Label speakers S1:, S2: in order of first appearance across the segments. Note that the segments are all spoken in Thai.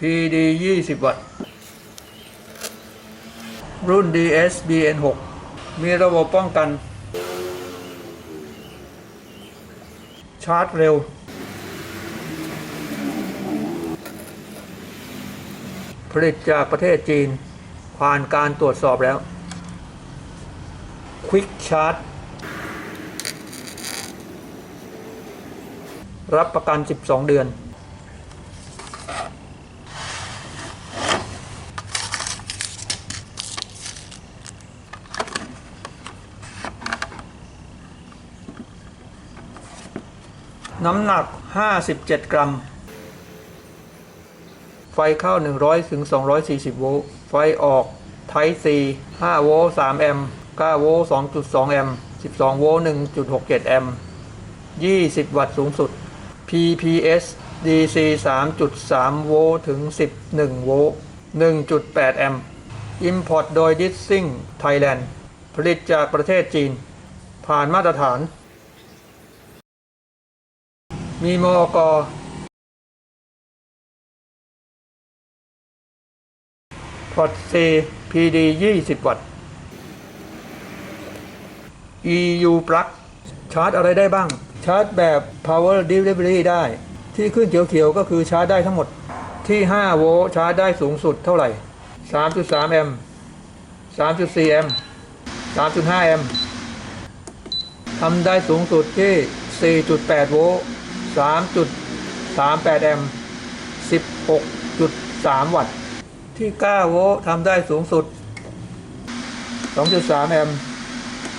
S1: PD 20 วัตต์ รุ่น DSBN 6 มีระบบป้องกัน ชาร์จเร็ว ผลิตจากประเทศจีน ผ่านการตรวจสอบแล้ว Quick Charge รับประกัน 12 เดือน น้ำหนัก 57 กรัม ไฟเข้า 100ถึง240 โวลต์ ไฟออก Type C 5 โวลต์ 3 แอมป์ 9 โวลต์ 2.2 แอมป์ 12 โวลต์ 1.67 แอมป์ 20 วัตต์สูงสุด PPS DC 3.3 โวลต์ ถึง 11 โวลต์ 1.8 แอมป์ Import โดย Dissing Thailand ผลิตจากประเทศจีน ผ่านมาตรฐาน มีมอกพอร์ต C PD 20 วัตต์ EU plug ชาร์จอะไรได้บ้าง ชาร์จแบบ power delivery ได้ ที่ขึ้นเขียวๆก็คือชาร์จได้ทั้งหมด ที่ 5 โวลต์ชาร์จได้สูงสุดเท่าไหร่ 3.3 แอมป์ 3.4 แอมป์ 3.5 แอมป์ ทำได้สูงสุดที่ 4.8 โวลต์ 3.38 แอมป์ 16.3 วัตต์ ที่ 9 โวลต์ทำได้สูงสุด 2.3 แอมป์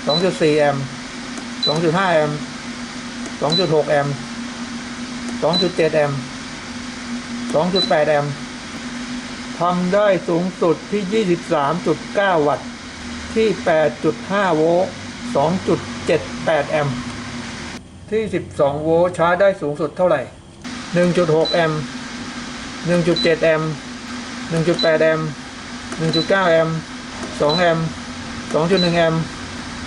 S1: 2.4 แอมป์ 2.5 แอมป์ 2.6 แอมป์ 2.7 แอมป์ 2.8 แอมป์ทำได้สูงสุดที่ 23.9 วัตต์ ที่ 8.5 โวลต์ 2.78 แอมป์ ที่ 12 โวลต์ชาร์จได้สูงสุดเท่าไหร่ 1.6 แอมป์ 1.7 แอมป์ 1.8 แอมป์ 1.9 แอมป์ 2 แอมป์ 2.1 แอมป์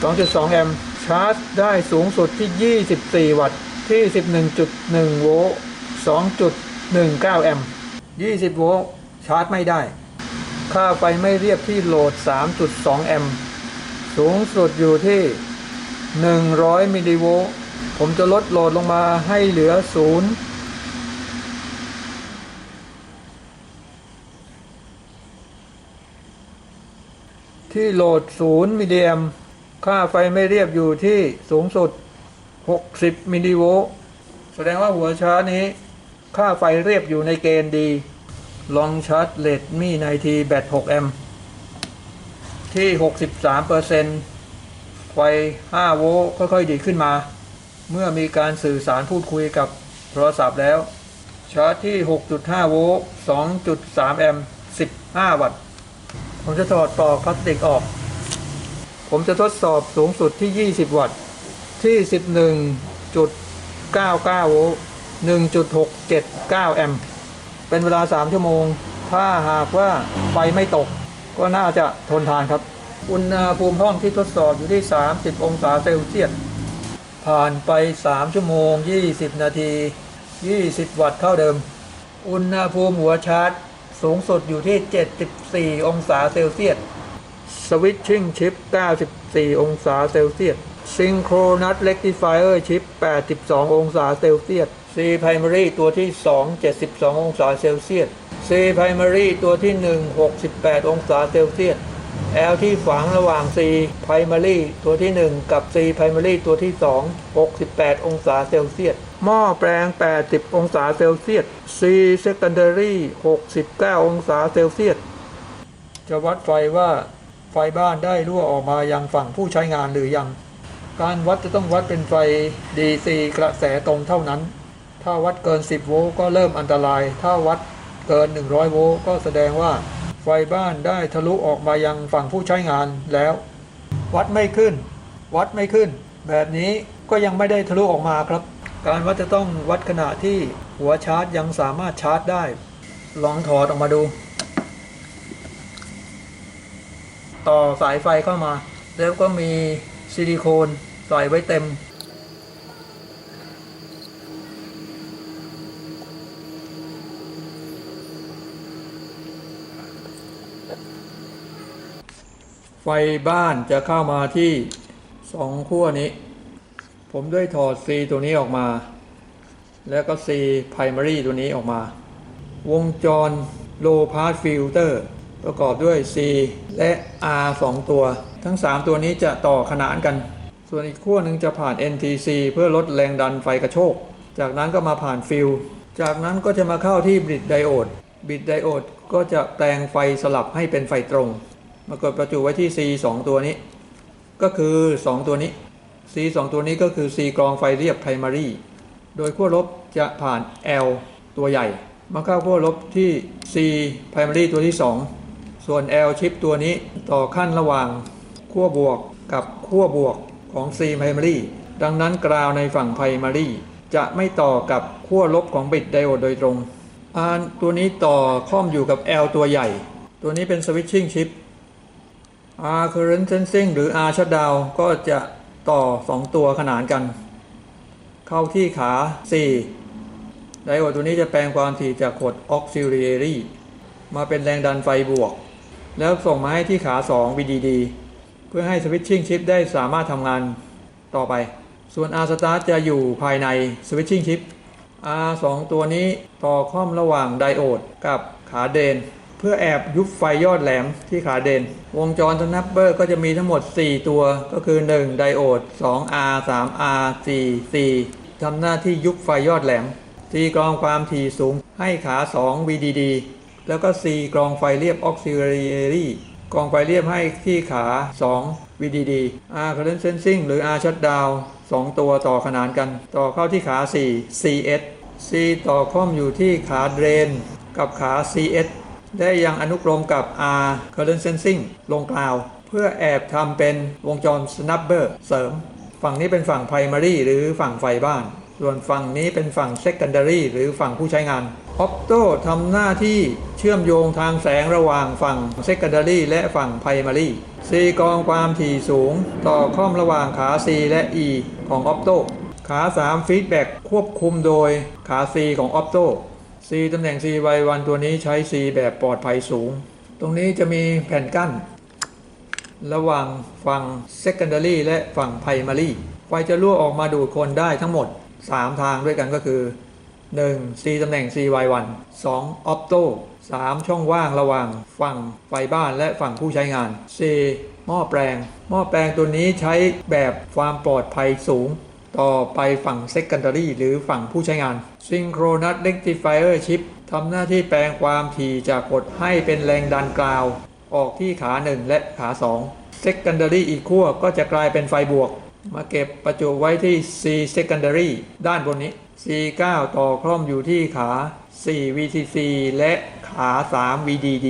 S1: 2.2 แอมป์ ชาร์จได้สูงสุดที่ 24 วัตต์ที่ 11.1 โวลต์ 2.19 แอมป์ 20 โวลต์ชาร์จไม่ได้ ค่าไฟไม่เรียบที่โหลด 3.2 แอมป์ สูงสุดอยู่ที่ 100 มิลลิโวลต์ ผมจะลดโหลดลงมาให้เหลือ0ที่โหลด0มิลลิแอมค่าไฟไม่เรียบอยู่ที่สูงสุด 60 มิลลิโวลต์แสดงว่าหัวชาร์จนี้ ค่าไฟเรียบอยู่ในเกณฑ์ดี ลองชาร์จเลดมี่ในทีแบต6แอมป์ที่ 63%ไฟ 5 โวลต์ค่อย ๆ ดีขึ้นมา เมื่อมีการสื่อสารพูดคุยกับโทรศัพท์แล้ว ชาร์จที่ 6.5 โวลต์ 2.3 แอมป์ 15 วัตต์ ผมจะถอดปลอกพลาสติกออก ผมจะทดสอบสูงสุดที่ 20 วัตต์ ที่ 11.99 โวลต์ 1.679 แอมป์ เป็นเวลา 3 ชั่วโมง ถ้าหากว่าไฟไม่ตก ก็น่าจะทนทานครับ อุณหภูมิห้องที่ทดสอบอยู่ที่ 30 องศาเซลเซียส ผ่านไป 3 ชั่วโมง 20 นาที 20 วัตต์เท่าเดิม อุณหภูมิหัวชาร์จ สูงสุดอยู่ที่ 74 องศาเซลเซียสสวิตชิ่งชิป 94 องศาเซลเซียสซิงโครนัสเ e ก t ิฟายเออร์ชิป 82 องศาเซลเซียส C primary ตัวที่ 2 72 องศาเซลเซียส C primary ตัวที่ 1 68 องศาเซลเซียส L ที่ฝังระหว่าง C primary ตัวที่ 1 กับ C primary ตัวที่ 2 68 องศาเซลเซียส หม้อแปลง 80 องศาเซลเซียส C secondary 69 องศาเซลเซียส จะวัดไฟว่าไฟบ้านได้รั่วออกมายังฝั่งผู้ใช้งานหรือยัง การวัดจะต้องวัดเป็นไฟ DC กระแสตรงเท่านั้น ถ้าวัดเกิน 10 โวลต์ก็เริ่มอันตราย ถ้าวัดเกิน 100 โวลต์ก็แสดงว่า ฟบ้านได้ทะลุออกมายังฝั่งผู้ใช้งานแล้ว วัดไม่ขึ้น วัดไม่ขึ้น แบบนี้ก็ยังไม่ได้ทะลุออกมาครับ การวัดจะต้องวัดขณะที่หัวชาร์จยังสามารถชาร์จได้ ลองถอดออกมาดู ต่อสายไฟเข้ามา แล้วก็มีซิลิโคนใส่ไว้เต็ม ไฟบ้านจะเข้ามาที่สองขั้วนี้ ผมได้ถอด C ตัวนี้ออกมา แล้วก็ C primary ตัวนี้ออกมา วงจร low pass filter ประกอบด้วย C และ R 2 ตัว ทั้ง 3 ตัวนี้จะต่อขนานกัน ส่วนอีกขั้วหนึ่งจะผ่าน NTC เพื่อลดแรงดันไฟกระโชก จากนั้นก็มาผ่านฟิลจากนั้นก็จะมาเข้าที่บ i ดไดโอดบ i ดไดโอดก็จะแปลงไฟสลับให้เป็นไฟตรง มากดประจุไว้ที่ C 2 ตัวนี้ ก็คือ 2 ตัวนี้ C 2 ตัวนี้ก็คือ C กรองไฟเรียบ primary โดยขั้วลบจะผ่าน L ตัวใหญ่ มาเข้าขั้วลบที่ C primary ตัวที่ 2 ส่วน L ชิปตัวนี้ต่อขั้นระหว่างขั้วบวกกับขั้วบวกของ C primary ดังนั้นกราวในฝั่ง primary จะไม่ต่อกับขั้วลบของบิตไดโอดโดยตรงอันตัวนี้ต่อข้อมอยู่กับ L ตัวใหญ่ ตัวนี้เป็น switching chip R current sensing หรือ R shutdown ก็จะต่อ 2 ตัวขนานกัน เข้าที่ขา 4 ไดโอดตัวนี้จะแปลงความถี่จากกด auxiliary มาเป็นแรงดันไฟบวก แล้วส่งมาให้ที่ขา 2 VDD เพื่อให้ switching chip ได้สามารถทำงานต่อไป ส่วน R start จะอยู่ภายใน switching chip R 2 ตัวนี้ต่อข้อมระหว่างไดโอดกับขาเดน เพื่อแอบยุบไฟยอดแหลมที่ขาเดนวงจรสนับเบอร์ก็จะมีทั้งหมด 4 ตัวก็คือ 1 ไดโอด 2R 3R 4 4ทำหน้าที่ยุบไฟยอดแหลม C กรองความถี่สูงให้ขา 2 VDD แล้วก็ C กรองไฟเรียบ auxiliary กรองไฟเรียบให้ที่ขา 2 VDD R current sensing หรือ R shutdown 2 ตัวต่อขนานกัน ต่อเข้าที่ขา 4 CS C ต่อข้อมอยู่ที่ขาเดรน กับขา CS ได้ยังอนุกรมกับ R current sensing ลงกล่าว เพื่อแอบทำเป็นวงจร snubber เสริม ฝั่งนี้เป็นฝั่ง primary หรือฝั่งไฟบ้าน ส่วนฝั่งนี้เป็นฝั่ง secondary หรือฝั่งผู้ใช้งาน Opto ทำหน้าที่เชื่อมโยงทางแสงระหว่างฝั่ง secondary และฝั่ง primary C กองความถี่สูง ต่อข้อมระหว่างขา C และ E ของ Opto ขา 3 feedback ควบคุมโดยขา C ของ Opto C ตำแหน่ง C y 1ตัวนี้ใช้ C แบบปลอดภัยสูง ตรงนี้จะมีแผ่นกั้น ระหว่างฝั่ง secondary และฝั่ง primary ไฟจะรั่วออกมาดูดคนได้ทั้งหมด 3 ทางด้วยกันก็คือ 1. C ตำแหน่ง CY1 2. Opto 3. ช่องว่างระหว่างฝั่งไฟบ้านและฝั่งผู้ใช้งาน C หม้อแปลง หม้อแปลงตัวนี้ใช้แบบความปลอดภัยสูง ต่อไปฝั่ง Secondary หรือฝั่งผู้ใช้งาน Synchronous Rectifier Chip ทำหน้าที่แปลงความถี่จากกดให้เป็นแรงดันกราว ออกที่ขา 1 และขา 2 Secondary อีกขั้วก็จะกลายเป็นไฟบวก มาเก็บประจุไว้ที่ C secondary ด้านบนนี้ C9 ต่อคล่อมอยู่ที่ขา 4 VCC และขา 3 VDD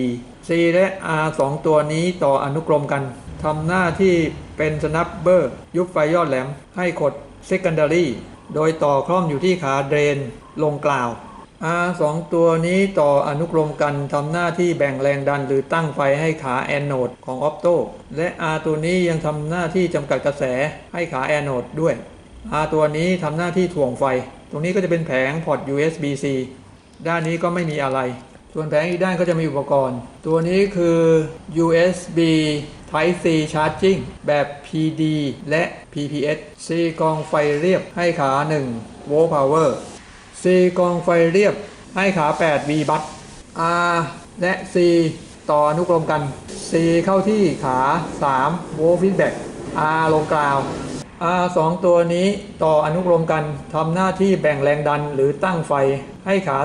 S1: C และ R 2 ตัวนี้ต่ออนุกรมกันทำหน้าที่เป็นสนับเบอร์ ยุบไฟยอดแหลม ให้กด secondary โดยต่อคล่อมอยู่ที่ขาเดรนลงกล่าว R 2ตัวนี้ต่ออนุกรมกันทำหน้าที่แบ่งแรงดันหรือตั้งไฟให้ขาแอนโนดของ Opto และ R ตัวนี้ยังทำหน้าที่จำกัดกระแสให้ขาแอนโนดด้วย R ตัวนี้ทำหน้าที่ถ่วงไฟ ตรงนี้ก็จะเป็นแผงพอร์ต USB-C ด้านนี้ก็ไม่มีอะไร ส่วนแผงอีกด้านก็จะมีอุปกรณ์ ตัวนี้คือ USB Type C Charging แบบ PD และ PPS C กองไฟเรียบให้ขา1 Volt Power C กองไฟเรียบให้ขา8 V บัต R และ C ต่ออนุกรมกัน C เข้าที่ขา3โวลต์ฟีดแบ็ก R ลงกลาว R 2 ตัวนี้ต่ออนุกรมกันทำหน้าที่แบ่งแรงดันหรือตั้งไฟให้ขา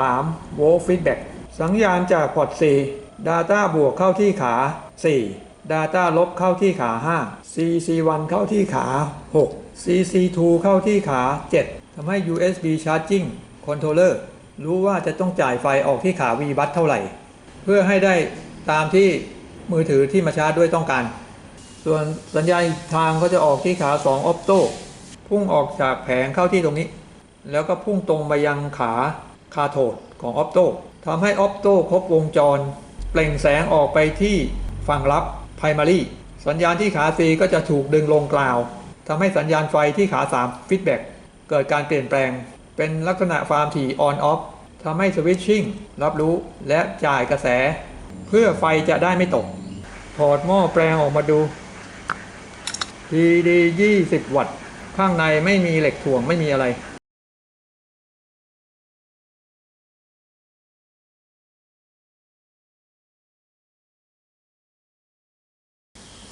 S1: 3โวลต์ฟีดแบ็กสัญญาณจากพอร์ต4 Data บวกเข้าที่ขา 4 Data ลบเข้าที่ขา 5 CC1 เข้าที่ขา 6 CC2 เข้าที่ขา 7 ทำให้ USB Charging Controller รู้ว่าจะต้องจ่ายไฟออกที่ขา V บัตเท่าไหร่ เพื่อให้ได้ตามที่มือถือที่มาชาร์จด้วยต้องการ ส่วนสัญญาณทางก็จะออกที่ขา 2 Opto พุ่งออกจากแผงเข้าที่ตรงนี้ แล้วก็พุ่งตรงไปยังขาคาโทดของ Opto ทำให้ Opto ครบวงจร เปล่งแสงออกไปที่ฝั่งรับ Primary สัญญาณที่ขา C ก็จะถูกดึงลงกล่าวทำให้สัญญาณไฟที่ขา 3 Feedback เกิดการเปลี่ยนแปลง เป็นลักษณะความถี่ on off ทำให้ switching รับรู้และจ่ายกระแส เพื่อไฟจะได้ไม่ตก ถอดหม้อแปลงออกมาดู PD 20 วัตต์ ข้างในไม่มีเหล็กถ่วงไม่มีอะไร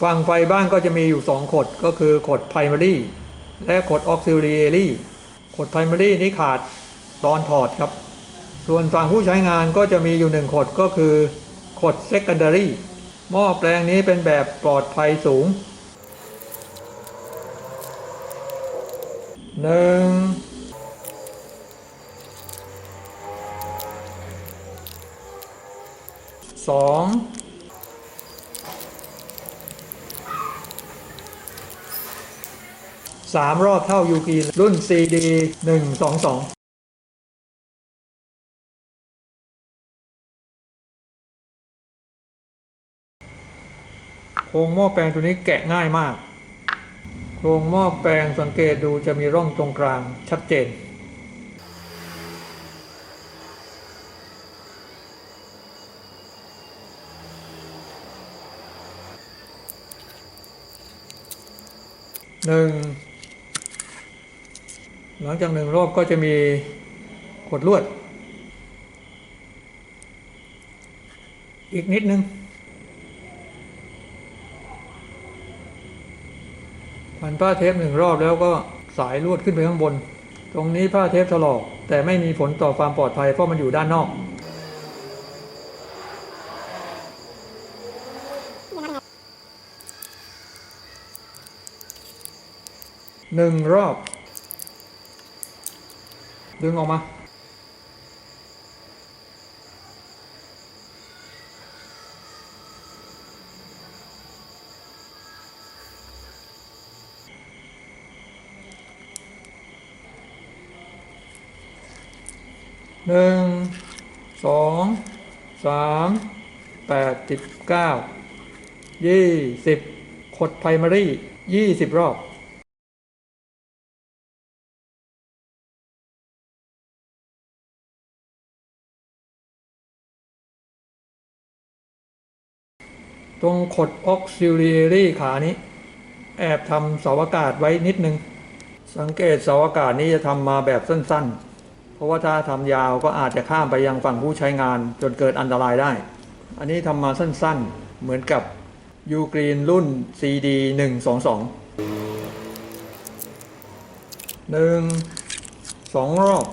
S1: ฝั่งไฟบ้างก็จะมีอยู่2ขดก็คือขด primary และขด auxiliary ขด primary นี้ขาดตอนถอดครับ ส่วนฝั่งผู้ใช้งานก็จะมีอยู่1ขดก็คือขดเซคแอนดารีหม้อแปลงนี้เป็นแบบปลอดภัยสูง 1 2 สามรอบเท่ายูกีรุ่น CD หนึ่งสองสองโครงหม้อแปลงตัวนี้แกะง่ายมาก โครงหม้อแปลงสังเกตดูจะมีร่องตรงกลางชัดเจน หนึ่ง หลังจากหนึ่งรอบก็จะมีขดลวด อีกนิดนึงพันผ้าเทปหนึ่งรอบแล้วก็สายลวดขึ้นไปข้างบน ตรงนี้ผ้าเทปถลอก แต่ไม่มีผลต่อความปลอดภัยเพราะมันอยู่ด้านนอกหนึ่งรอบ ดึงออกมา หนึ่ง สอง สาม แปดสิบเก้า ยี่สิบขดไพรมารียี่สิบรอบ ตรงขดออกซิล a รีขานี้ แอบทำเสาอากาศไว้นิดนึง สังเกตเสาอากาศนี้จะทำมาแบบสั้นๆ เพราะว่าถ้าทำยาวก็อาจจะข้ามไปยังฝั่งผู้ใช้งานจนเกิดอันตรายได้ อันนี้ทำมาสั้นๆ เหมือนกับยูกรีนรุ่น CD 122หนึ่งสองรอบ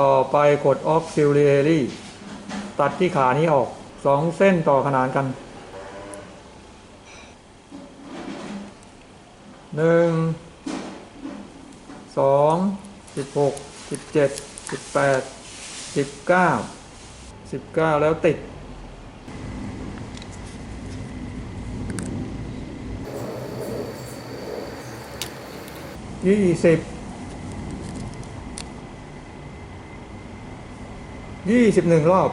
S1: ต่อไปกด auxiliary ตัดที่ขานี้ออกสองเส้นต่อขนานกันหนึ่งสองสิบหกสิบเจ็ดสิบแปดสิบเก้าสิบเก้าแล้วติดยี่สิบ ยี่สิบหนึ่งรอบ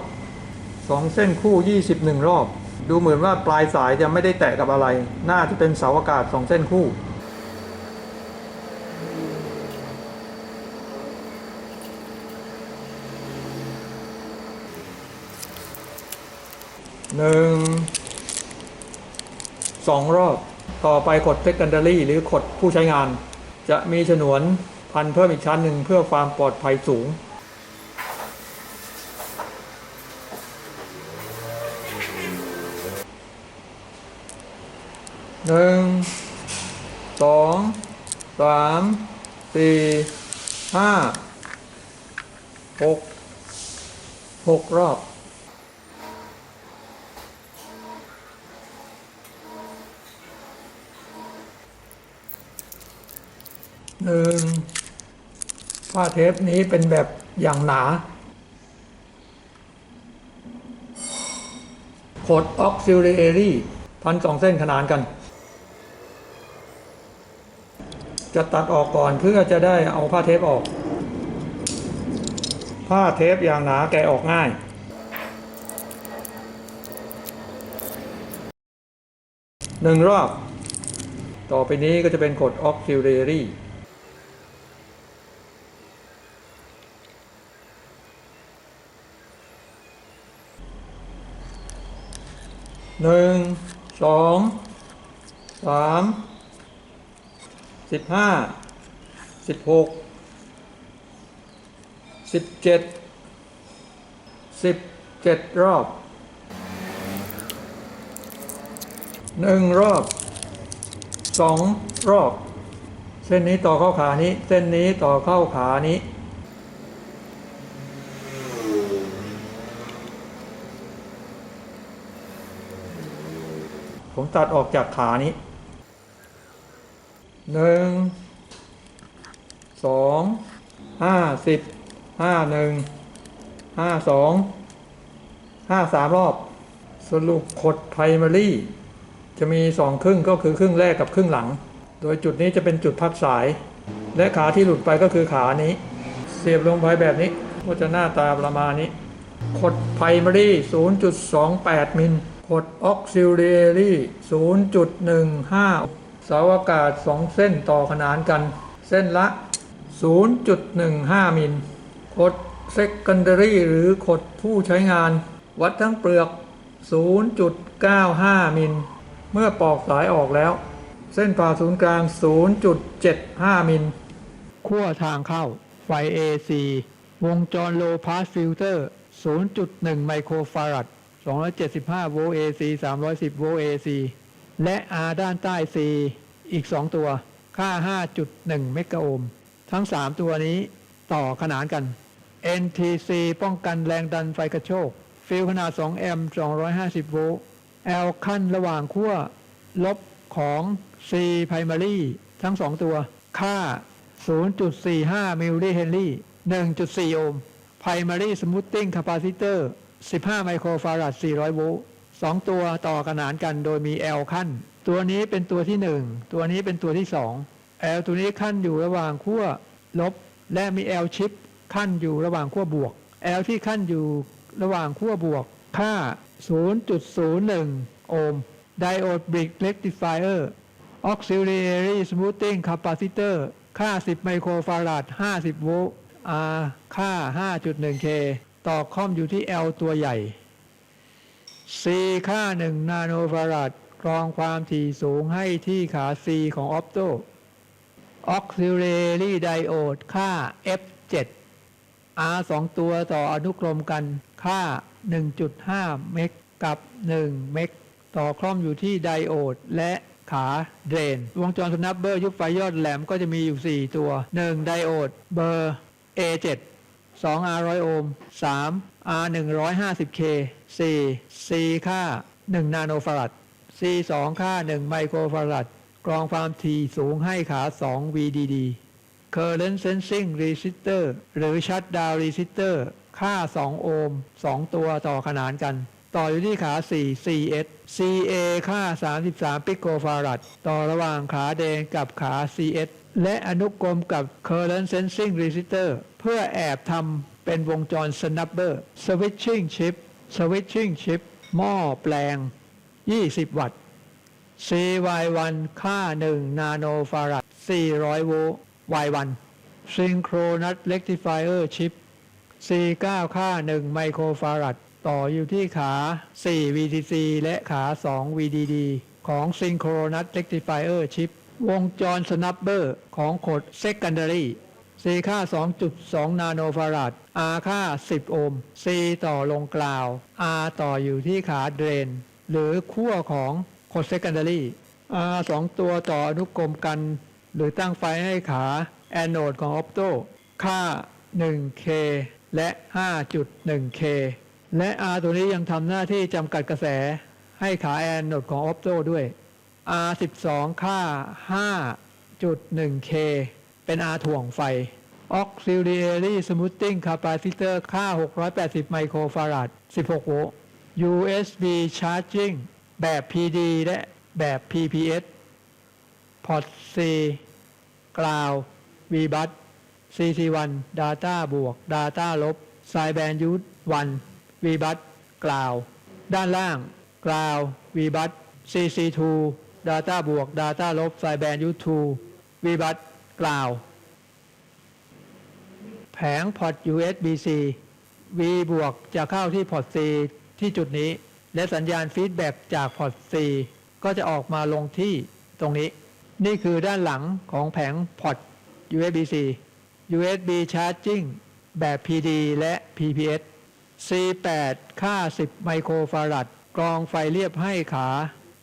S1: สองเส้นคู่ยี่สิบหนึ่งรอบ ดูเหมือนว่าปลายสายจะไม่ได้แตะกับอะไรหน้าที่เป็นเสาอากาศสองเส้นคู่หนึ่งสองรอบต่อไปกด secondary หรือกดผู้ใช้งาน จะมีฉนวนพันเพิ่มอีกชั้นหนึ่งเพื่อความปลอดภัยสูง หนึ่งสองสามสี่ห้าหกหกรอบหนึ่งผ้าเทปนี้เป็นแบบอย่างหนา ขด auxiliary พันสองเส้นขนานกัน จะตัดออกก่อนเพื่อจะได้เอาผ้าเทปออก ผ้าเทปอย่างหนาแกะออกง่าย หนึ่งรอบ ต่อไปนี้ก็จะเป็นกดออกซิลเลอรี่หนึ่งสองสาม สิบห้าสิบหกสิบเจ็ดสิบเจ็ดรอบหนึ่งรอบสองรอบ เส้นนี้ต่อเข้าขานี้ เส้นนี้ต่อเข้าขานี้ผมตัดออกจากขานี้ หนึ่งสองห้าสิบห้าหนึ่งห้าสองห้าสามรอบ สรุปขดไพรมารีจะมีสองครึ่งก็คือครึ่งแรกกับครึ่งหลัง โดยจุดนี้จะเป็นจุดพักสาย และขาที่หลุดไปก็คือขานี้ เสียบลงไปแบบนี้ก็จะหน้าตาประมาณนี้ขดไพรมารี0.28 มิลขดออกซิลเ a รี0.15 เสาอากาศ 2 เส้นต่อขนานกัน เส้นละ 0.15 มิลขด secondary หรือขดผู้ใช้งาน วัดทั้งเปลือก 0.95 มิลเมื่อปอกสายออกแล้ว เส้นผ่าศูนย์กลาง 0.75 มิลขั้วทางเข้า ไฟ AC วงจร low pass filter 0.1 ไมโครฟารัด 275 โวลต์ AC 310 โวลต์ AC และ R ด้านใต้ C อีก 2 ตัว ค่า 5.1 เมกะโอห์ม ทั้ง 3 ตัวนี้ต่อขนานกัน NTC ป้องกันแรงดันไฟกระโชก ฟิลขนาด 2 แอมป์ 250 โวลต์ L ขั้นระหว่างขั้ว ลบของ C primary ทั้ง 2 ตัว ค่า 0.45 มิลลิเฮนรี่ 1.4 โอห์ม primary smoothing capacitor 15 ไมโครฟารัด400 โวลต์ 2ตัวต่อขนานกันโดยมี L ขั้น ตัวนี้เป็นตัวที่1ตัวนี้เป็นตัวที่2 L ตัวนี้ขั้นอยู่ระหว่างขั้วลบ และมี L ชิปขั้นอยู่ระหว่างขั้วบวก L ที่ขั้นอยู่ระหว่างขั้วบวก ค่า 0.01 โอห์ม Diode Brick Rectifier Auxiliary Smoothing Capacitor ค่า 10 ไมโครฟารัด50 โวลต์ R ค่า 5.1K ต่อคอมอยู่ที่ L ตัวใหญ่ C ค่า 1 นาโนฟารัดกรองความถี่สูงให้ที่ขา C ของ Opto Auxiliary Diode ค่า F7 R 2ตัวต่ออนุกรมกันค่า 1.5 เมกกับ 1 เมกต่อคล่อมอยู่ที่ไดโอดและขาเดรน วงจรสนับเบอร์ยุบไฟยอดแหลมก็จะมีอยู่ 4 ตัว 1 ไดโอดเบอร์ A7 2 R 100โอห์ม3 R 150K 4 C ค่า 1 นาโนฟารัด C 2 ค่า 1 ไมโครฟารัด กรองความถี่สูงให้ขา 2 VDD Current Sensing Resistor หรือ Shutdown Resistor ค่า 2 โอห์ม 2 ตัวต่อขนานกัน ต่ออยู่ที่ขา 4 CS CA ค่า 33 ปิโกฟารัด ต่อระหว่างขาแดงกับขา CS และอนุกรมกับ Current Sensing Resistor เพื่อแอบทำเป็นวงจร Snubber Switching Chip Switching Chip หม้อแปลง 20 วัตต์ CY1 ค่า 1 นาโนฟารัด400 โวลต์ Y1 Synchronous Rectifier Chip C9 ค่า 1 ไมโครฟารัดต่ออยู่ที่ขา 4 VCC และขา 2 VDD ของ Synchronous Rectifier Chip วงจร Snubber ของขด Secondary C ค่า 2.2 นาโนฟารัด R ค่า 10 โอห์ม C ต่อลงกล่าว R ต่ออยู่ที่ขาเดรน หรือขั้วของขด Secondary R 2 ตัวต่ออนุกรมกัน หรือตั้งไฟให้ขาแอนโนดของ Opto ค่า 1K และ 5.1K และ R ตัวนี้ยังทำหน้าที่จำกัดกระแส ให้ขาแอนโนดของ Opto ด้วย R12 ค่า 5.1K เป็น R ถ่วงไฟ Auxiliary Smoothing Capacitor ค่า 680 ไมโครฟารัด16 โวลต์ USB Charging แบบ PD และแบบ PPS พอร์ต C กล่าว VBus CC1 Data บวก Data ลบ Sideband Use 1 VBus กล่าว ด้านล่างกล่าว VBus CC2 Data บวก Data ลบ Sideband Use 2 VBus กล่าว แผงพอร์ต USB-C V บวกจะเข้าที่พอร์ต C ที่จุดนี้ และสัญญาณฟีดแบ็กจากพอร์ต C ก็จะออกมาลงที่ตรงนี้ นี่คือด้านหลังของแผงพอร์ต USB-C USB Charging แบบ PD และ PPS C8 ค่า 10 ไมโครฟารัดกรองไฟเรียบให้ขา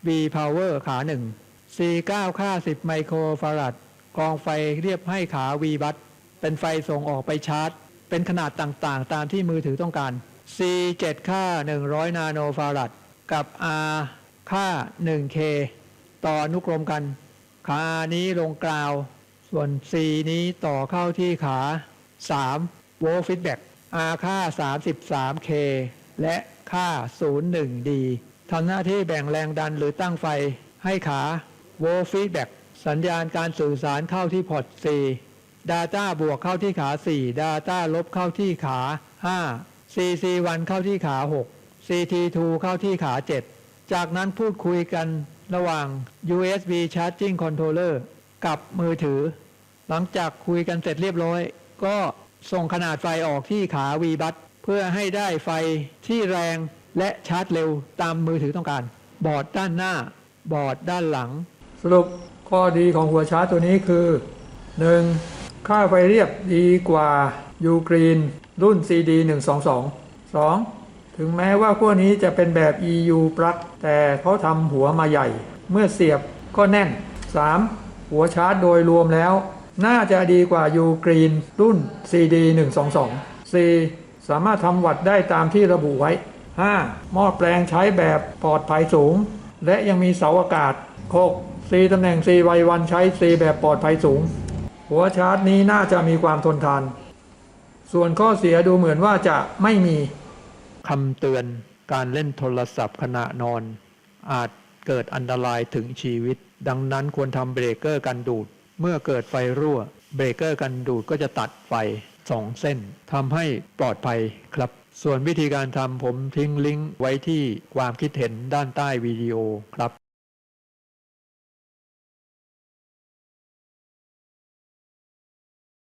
S1: V Power ขา 1 C9 ค่า 10 ไมโครฟารัด กองไฟเรียบให้ขา V บัตเป็นไฟส่งออกไปชาร์จ เป็นขนาดต่างๆ ตามที่มือถือต้องการ C7 ค่า 100 นาโนฟารัดกับ R ค่า 1K ต่อนุกรมกันขานี้ลงกราว ส่วน C นี้ต่อเข้าที่ขา 3 โวลฟีดแบ็ก R ค่า 33K และค่า 01D ทำหน้าที่แบ่งแรงดันหรือตั้งไฟให้ขาโวลฟีดแบ็ก สัญญาณการสื่อสารเข้าที่พอร์ต C Data บวกเข้าที่ขา 4 Data ลบเข้าที่ขา 5 CC1 เข้าที่ขา 6 CT2 เข้าที่ขา 7 จากนั้นพูดคุยกันระหว่าง USB Charging Controller กับมือถือ หลังจากคุยกันเสร็จเรียบร้อย ก็ส่งขนาดไฟออกที่ขา V บัตเพื่อให้ได้ไฟที่แรงและชาร์จเร็วตามมือถือต้องการ บอร์ดด้านหน้า บอร์ดด้านหลัง สรุป ข้อดีของหัวชาร์จตัวนี้คือ 1. ค่าไฟเรียบดีกว่า U Green รุ่น CD 122 2. ถึงแม้ว่าขั้วนี้จะเป็นแบบ EU ปลั๊กแต่เขาทำหัวมาใหญ่ เมื่อเสียบก็แน่น 3. หัวชาร์จโดยรวมแล้ว น่าจะดีกว่า U Green รุ่น CD 122 4. สามารถทำวัดได้ตามที่ระบุไว้ 5. หม้อแปลงใช้แบบปลอดภัยสูง และยังมีเสาอากาศ 6. C ตำแหน่ง C ไววันใช้ C แบบปลอดภัยสูง หัวชาร์จนี้น่าจะมีความทนทาน ส่วนข้อเสียดูเหมือนว่าจะไม่มีคำเตือนการเล่นโทรศัพท์ขณะนอน อาจเกิดอันตรายถึงชีวิต ดังนั้นควรทำเบรกเกอร์กันดูด เมื่อเกิดไฟรั่ว เบรกเกอร์กันดูดก็จะตัดไฟสองเส้นทำให้ปลอดภัยครับ ส่วนวิธีการทำผมทิ้งลิงก์ไว้ที่ความคิดเห็นด้านใต้วิดีโอครับ